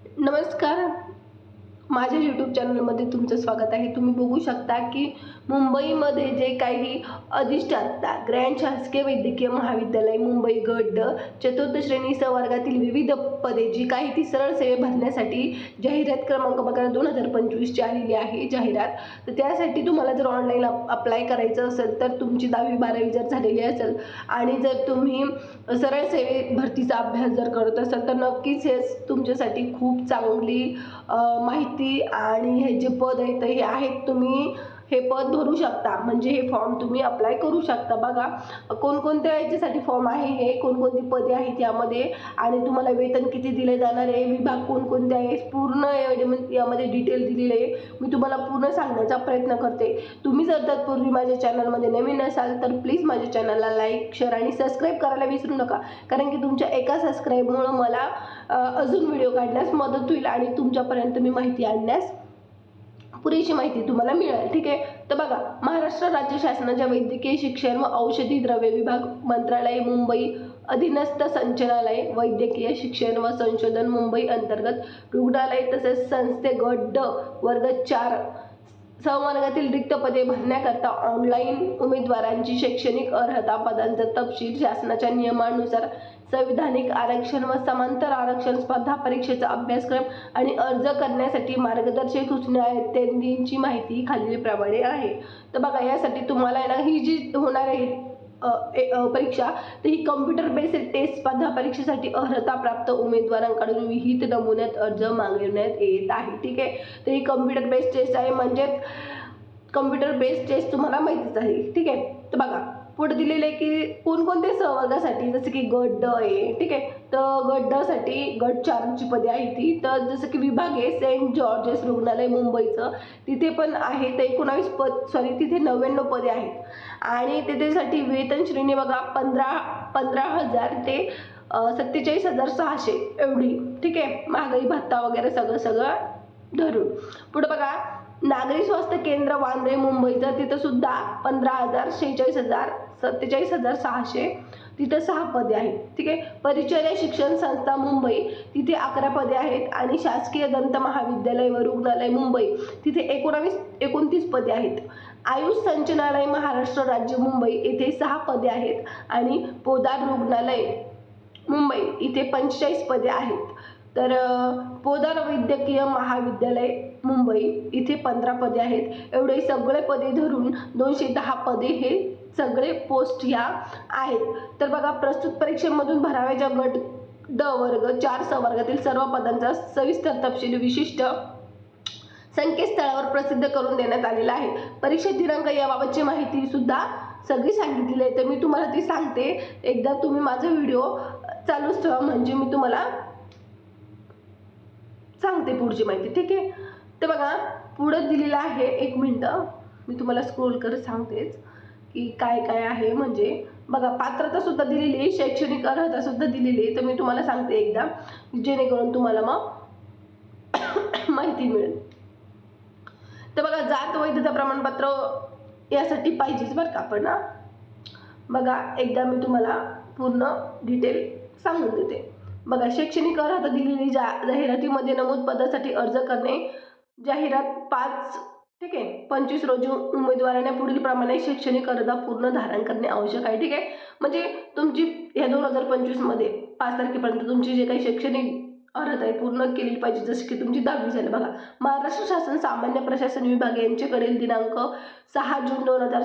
नमस्कार. माझ्या यूट्यूब चॅनलमध्ये तुमचं स्वागत आहे. तुम्ही बघू शकता की मुंबईमध्ये जे काही अधिष्ठाता ग्रँड शासकीय वैद्यकीय महाविद्यालय मुंबई गट चतुर्थ श्रेणी संवर्गातील विविध पदे जी काही ती सरळ सेवे भरण्यासाठी जाहिरात क्रमांक बघा दोन हजार पंचवीसची आलेली आहे जाहिरात. तर त्यासाठी तुम्हाला जर ऑनलाईन अप्लाय करायचं असेल तर तुमची दहावी बारावी जर झालेली असेल आणि जर तुम्ही सरळ सेवे भरतीचा अभ्यास जर करत असाल तर नक्कीच हे तुमच्यासाठी खूप चांगली माहिती आणि हे जे पद आहेत हे आहेत तुम्ही हे पद भरू शकता. म्हणजे हे फॉर्म तुम्ही अप्लाय करू शकता. बघा कोणकोणत्या याच्यासाठी फॉर्म आहे हे कोणकोणती पदे आहेत यामध्ये आणि तुम्हाला वेतन किती दिले जाणार आहे विभाग कोणकोणते आहे पूर्ण यामध्ये डिटेल दिलेले आहे. मी तुम्हाला पूर्ण सांगण्याचा प्रयत्न करते. तुम्ही जर तत्पूर्वी माझ्या चॅनलमध्ये नवीन असाल तर प्लीज माझ्या चॅनलला लाईक शेअर आणि सबस्क्राईब करायला विसरू नका. कारण की तुमच्या एका सबस्क्राईबमुळं मला अजून व्हिडिओ काढण्यास मदत होईल आणि तुमच्यापर्यंत मी माहिती आणण्यास पुरेशी माहिती तुम्हाला मिळेल ठीक आहे? तर बघा महाराष्ट्र राज्य शासनाच्या वैद्यकीय शिक्षण व औषधी द्रव्य विभाग मंत्रालय मुंबई अधीनस्थ संचालनालय वैद्यकीय शिक्षण व संशोधन मुंबई अंतर्गत रुग्णालय तसेच संस्थे गट ड वर्ग चार संवर्गातील रिक्त पदे भरण्याकरता ऑनलाईन उमेदवारांची शैक्षणिक अर्हता पदांचा तपशील शासनाच्या नियमानुसार संविधानिक आरक्षण व समांतर आरक्षण स्पर्धा परीक्षेचा अभ्यासक्रम आणि अर्ज करण्यासाठी मार्गदर्शक सूचना आहेत त्यांची माहिती खालीलप्रमाणे आहे. तर बघा यासाठी तुम्हाला आहे ना ही जी होणार आहे ए- परीक्षा तर ही कम्प्युटर बेस्ड टेस्ट स्पर्धा परीक्षेसाठी अर्हता प्राप्त उमेदवारांकडून विहित नमुन्यात अर्ज मागवण्यात येत आहे. ठीक आहे? तर ही कम्प्युटर बेस्ड टेस्ट आहे म्हणजेच कम्प्युटर बेस्ड टेस्ट तुम्हाला माहितीच आहे. ठीक आहे? तर बघा पुढे दिलेलं आहे की कोणकोणत्या सहवर्गासाठी जसं की गट ड आहे ठीक आहे? तर गट ड गट चारची पदे आहे ती. तर जसं की विभाग आहे सेंट जॉर्जेस रुग्णालय मुंबईचं. तिथे पण आहे तर एकोणावीस पद सॉरी तिथे नव्याण्णव पदे आहेत. आणि त्याच्यासाठी वेतन श्रेणी बघा पंधरा पंधरा हजार ते सत्तेचाळीस हजार सहाशे एवढी ठीक आहे? महागाई भत्ता वगैरे सगळं सगळं धरून. पुढं बघा नागरी स्वास्थ्य केंद्र वांद्रे मुंबईचं तिथं सुद्धा पंधरा हजार शेहेचाळीस हजार सत्तेचाळीस हजार सहाशे तिथं सहा पदे आहेत. ठीक आहे? परिचर्या शिक्षण संस्था मुंबई तिथे अकरा पदे आहेत. आणि शासकीय दंत महाविद्यालय व रुग्णालय मुंबई तिथे एकोणावीस एकोणतीस पदे आहेत. आयुष संचनालय महाराष्ट्र राज्य मुंबई येथे सहा पदे आहेत. आणि पोदार रुग्णालय मुंबई इथे पंचेचाळीस पदे आहेत. तर पोदार वैद्यकीय महाविद्यालय मुंबई. इथे पंधरा पदे आहेत. एवढे सगळे पदे धरून दोनशे दहा पदे हे सगळे पोस्ट ह्या आहेत. तर बघा प्रस्तुत परीक्षेमधून भराव्याच्या गट ड वर्ग चार सवर्गातील सर्व पदांचा सविस्तर तपशील विशिष्ट संकेतस्थळावर प्रसिद्ध करून देण्यात आलेला आहे. परीक्षा दिनांक याबाबतची माहिती सुद्धा सगळी सांगितलेली आहे. तर मी तुम्हाला ती सांगते. एकदा तुम्ही माझा व्हिडिओ चालूच ठेवा. म्हणजे मी तुम्हाला सांगते पुढची माहिती ठीक आहे? तर बघा पुढं दिलेलं आहे एक मिनटं. मी तुम्हाला स्क्रोल करत सांगतेच की काय काय आहे. म्हणजे बघा पात्रता सुद्धा दिलेली आहे शैक्षणिक अर्हता सुद्धा दिलेली आहे. तर मी तुम्हाला सांगते एकदा जेणेकरून तुम्हाला मग माहिती मिळेल. तर बघा जात वैधता प्रमाणपत्र यासाठी पाहिजेच बरं का पण बघा एकदा मी तुम्हाला पूर्ण डिटेल सांगून देते. बघा शैक्षणिक अर्हता दिलेली जा जाहिरातीमध्ये नमूद पदासाठी अर्ज करणे जाहिरात पाच ठीक आहे पंचवीस रोजी उमेदवाराने पुढील प्रमाणे शैक्षणिक अर्हता पूर्ण धारण करणे आवश्यक आहे ठीक आहे? म्हणजे तुमची ह्या दोन हजार पंचवीसमध्ये पाच तारखेपर्यंत तुमची जे काही शैक्षणिक अर्हता आहे पूर्ण केली पाहिजे जशी की तुमची दहावी झाली. बघा महाराष्ट्र शासन सामान्य प्रशासन विभाग यांच्याकडील दिनांक सहा जून दोन हजार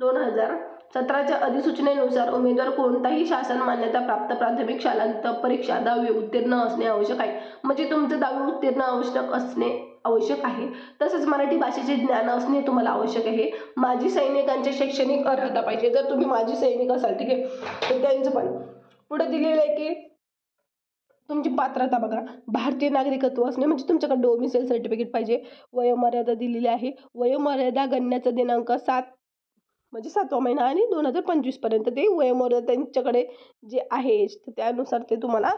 दोन हजार सतराच्या अधिसूचनेनुसार उमेदवार कोणताही शासन मान्यता प्राप्त प्राथमिक शालांत परीक्षा दहावी उत्तीर्ण असणे आवश्यक आहे. म्हणजे तुमचं दहावी उत्तीर्ण आवश्यक असणे आवश्यक आहे. तसंच मराठी भाषेचे ज्ञान असणे तुम्हाला आवश्यक आहे. माजी सैनिकांचे शैक्षणिक अर्हता पाहिजे. जर तुम्ही माजी सैनिक असाल ठीक आहे तर त्यांचं पण. पुढे दिलेलं आहे की तुमची पात्रता बघा. भारतीय नागरिकत्व असणे म्हणजे तुमच्याकडे डोमिसेल सर्टिफिकेट पाहिजे. वयोमर्यादा दिलेली आहे. वयोमर्यादा गणण्याचा दिनांक सात म्हणजे सातवा महिना आणि दोन हजार पंचवीसपर्यंत ते वयोमर्यादा त्यांच्याकडे जे आहे तर त्यानुसार ते तुम्हाला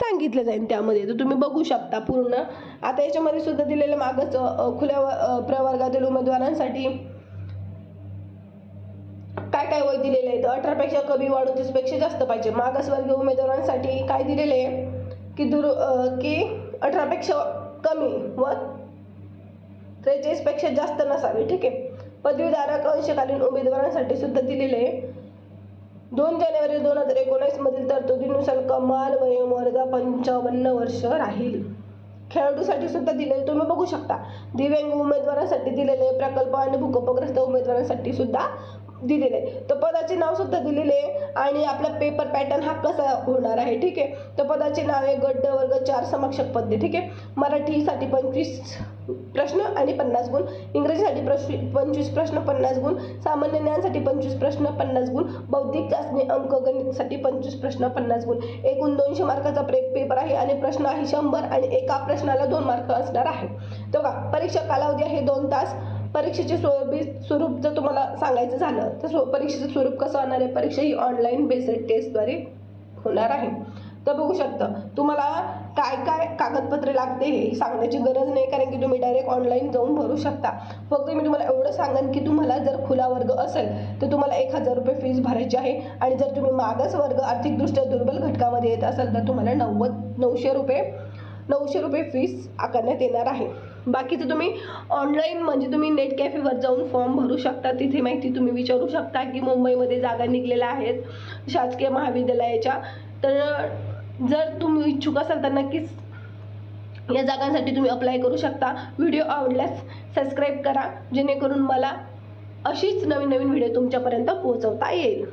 सांगितलं जाईल त्यामध्ये. तर तुम्ही बघू शकता पूर्ण. आता याच्यामध्ये सुद्धा दिलेलं मागच खुल्या प्रवर्गातील उमेदवारांसाठी काय काय वय दिलेले आहे तर अठरापेक्षा कमी वाढतीसपेक्षा जास्त पाहिजे. मागासवर्गीय उमेदवारांसाठी काय दिलेले आहे? की दुर की अठरापेक्षा कमी व त्रेचाळीसपेक्षा जास्त नसावी. ठीक आहे? पदवीधारक अंशकालीन उमेदवारांसाठी सुद्धा दिलेले आहे. दोन जानेवारी दोन हजार एकोणीस मधील तरतुदीनुसार कमाल वयोमर्यादा पंचावन्न वर्ष राहील. खेळाडूसाठी सुद्धा दिलेले तुम्ही बघू शकता. दिव्यांग उमेदवारांसाठी दिलेले प्रकल्प आणि भूकंपग्रस्त उमेदवारांसाठी सुद्धा दिलेले आहे. तर पदाचे नाव सुद्धा दिलेले आहे. आणि आपला पेपर पॅटर्न हा कसा होणार आहे? ठीक आहे. तर पदाचे नाव आहे गड्ड वर्ग चार समक्षक पदे ठीक आहे. मराठीसाठी पंचवीस प्रश्न आणि पन्नास गुण. इंग्रजीसाठी प्रश्न पंचवीस प्रश्न पन्नास गुण. सामान्य ज्ञानसाठी पंचवीस प्रश्न पन्नास गुण. बौद्धिक चाचणी अंक गणितसाठी पंचवीस प्रश्न पन्नास गुण. एकूण दोनशे मार्काचा प्रे पेपर आहे आणि प्रश्न आहे शंभर आणि एका प्रश्नाला दोन मार्क असणार आहे तर बघा परीक्षा कालावधी आहे दोन तास. परीक्षेचे स्वरूप स्वरूप जर तुम्हाला सांगायचं झालं तर स्व परीक्षेचं स्वरूप कसं होणार आहे? परीक्षा ही ऑनलाईन बेसेड टेस्टद्वारे होणार आहे. तर बघू शकता. तुम्हाला काय काय कागदपत्रे लागते हे सांगण्याची गरज नाही कारण की तुम्ही डायरेक्ट ऑनलाईन जाऊन भरू शकता. फक्त मी तुम्हाला एवढं सांगेन की तुम्हाला जर खुला वर्ग असेल तर तुम्हाला एक हजार रुपये फीज भरायची आहे. आणि जर तुम्ही मागास वर्ग आर्थिकदृष्ट्या दुर्बल घटकामध्ये येत असाल तर तुम्हाला नव्वद नऊशे रुपये नऊशे रुपये फीस आकारण्यात येणार आहे. बाकीचं तुम्ही ऑनलाईन म्हणजे तुम्ही नेट कॅफेवर जाऊन फॉर्म भरू शकता. तिथे माहिती तुम्ही विचारू शकता की मुंबईमध्ये जागा निघलेल्या आहेत. शासकीय महाविद्यालयाच्या. तर जर तुम्ही इच्छुक असाल तर नक्कीच या जागांसाठी तुम्ही अप्लाय करू शकता. व्हिडिओ आवडल्यास सबस्क्राईब करा जेणेकरून मला अशीच नवीन नवीन व्हिडिओ तुमच्यापर्यंत पोहोचवता येईल.